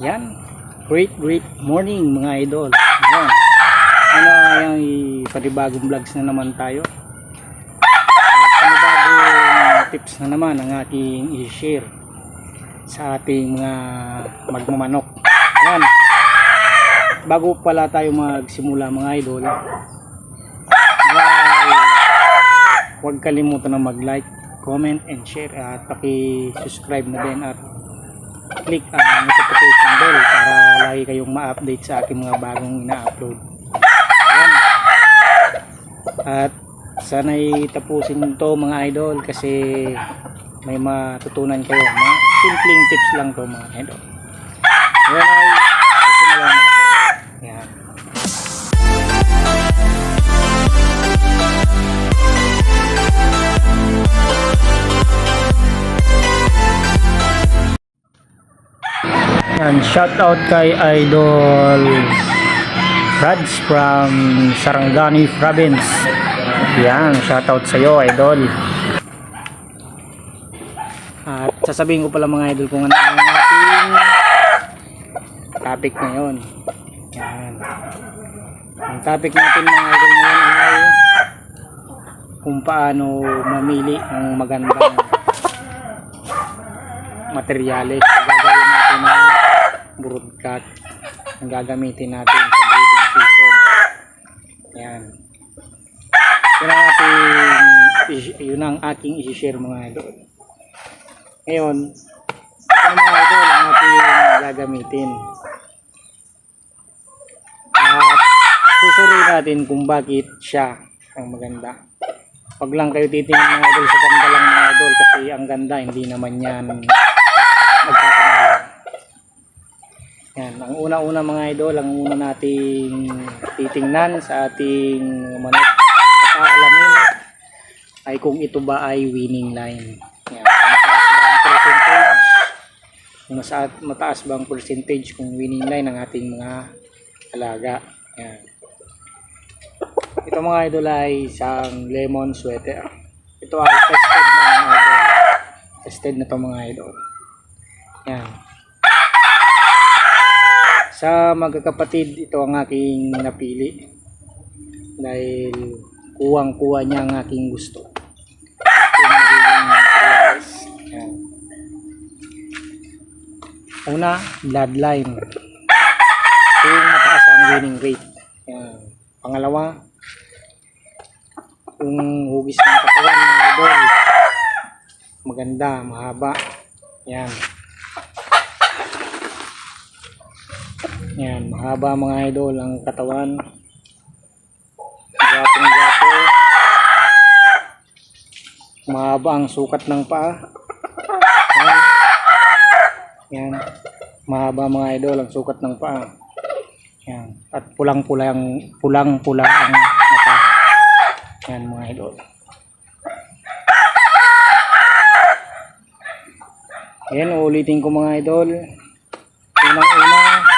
Yan. Great, great morning mga idol. Yan. Ano yung panibagong vlogs na naman tayo. At panibagong tips na naman ang aking i-share sa ating mga magmamanok. Yan. Bago pala tayo magsimula mga idol, huwag kalimutan na mag-like, comment, and share at paki-subscribe na din at click ang notification lagi kayong ma-update sa aking mga bagong ina-upload. At sana'y tapusin to mga idol kasi may matutunan kayo. Mga simpleng tips lang to mga idol. Ayan ay sisimulan natin. Ayan. Yan, shout out kay Idol Rads from Sarangani Province. Yan, shout out sa iyo, Idol. At sasabihin ko pala mga idol kung ano ang ating topic ngayon. Yan. Ang topic natin mga idol ngayon ay kung paano mamili ng magandang materyales. Ng broadcast. Ang gagamitin natin sa breeding season. Yan. Yun ang ating, yun ang aking isi-share mga idol. Ngayon, yung mga idol ang ating gagamitin. At susuriin natin kung bakit siya ang maganda. Huwag lang kayo titingin mga idol sa ganda lang mga idol kasi ang ganda hindi naman yan magkakamala. Yan, ang una-una mga idol, ang una nating titingnan sa ating manok at alamin ay kung ito ba ay winning line. Yan, mataas ba ang percentage, mataas ba ang percentage kung winning line ng ating mga alaga. Yan. Ito mga idol ay isang lemon sweater. Ito ay tested na mga idol. Tested na to mga idol. Yan. Sa magkakapatid, ito ang aking napili. Dahil kuwang-kuha niya ang aking gusto. Una, bloodline. Kung mataas ang winning rate. Yan. Pangalawa, kung hugis ng katawan ng idol. Maganda, mahaba. Yan. Yan, mahaba mga idol ang katawan. Gwapong gwapo. Mahaba ang sukat ng paa. Yan. Yan. Mahaba mga idol ang sukat ng paa. Yan. At pulang-pula ang pulang-pula ang mata. Yan mga idol. Yan, ulitin ko mga idol. Unang-una,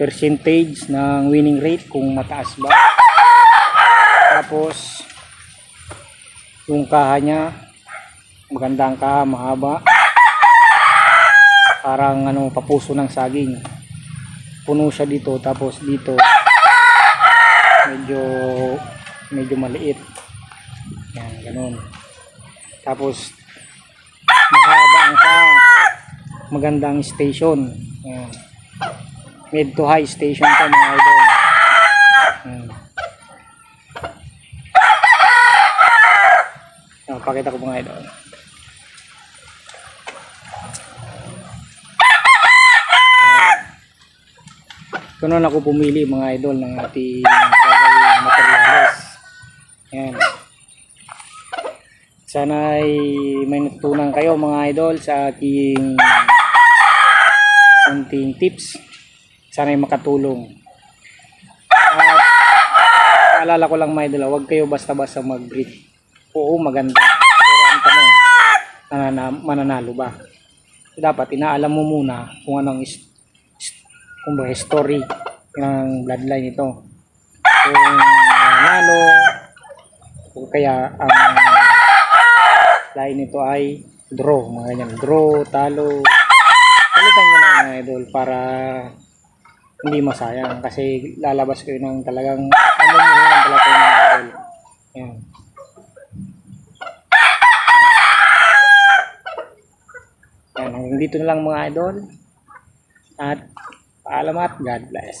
percentage ng winning rate kung mataas ba. Tapos, yung kaha niya, magandang kaha, mahaba. Parang ano, papuso ng saging. Puno siya dito, tapos dito, medyo, medyo maliit. Yan, ganun. Tapos, mahaba ang kaha. Magandang station. Yan mid to high station to mga idol. Hmm. Pakita ko mga idol. Ito na ako pumili mga idol ng ating gagawin materials. Yan. Sana ay may natutunan kayo mga idol sa aking konting tips sana ay makatulong. At alala ko lang mga idol, huwag kayo basta-basta mag-breed. Oo, maganda. Pero ang tanong, manana, mananalo ba? Dapat inaalam mo muna kung anong is, kung ba story ng bloodline ito. Kung nanalo, o kaya ang line nito ay draw, mga ganyan. Draw, talo. Palitan nyo na para hindi masayang kasi lalabas kayo ng talagang mamumuhunan pala kayo ng idol. Yan. Yan, hanggang dito na lang mga idol. At paalam at God bless.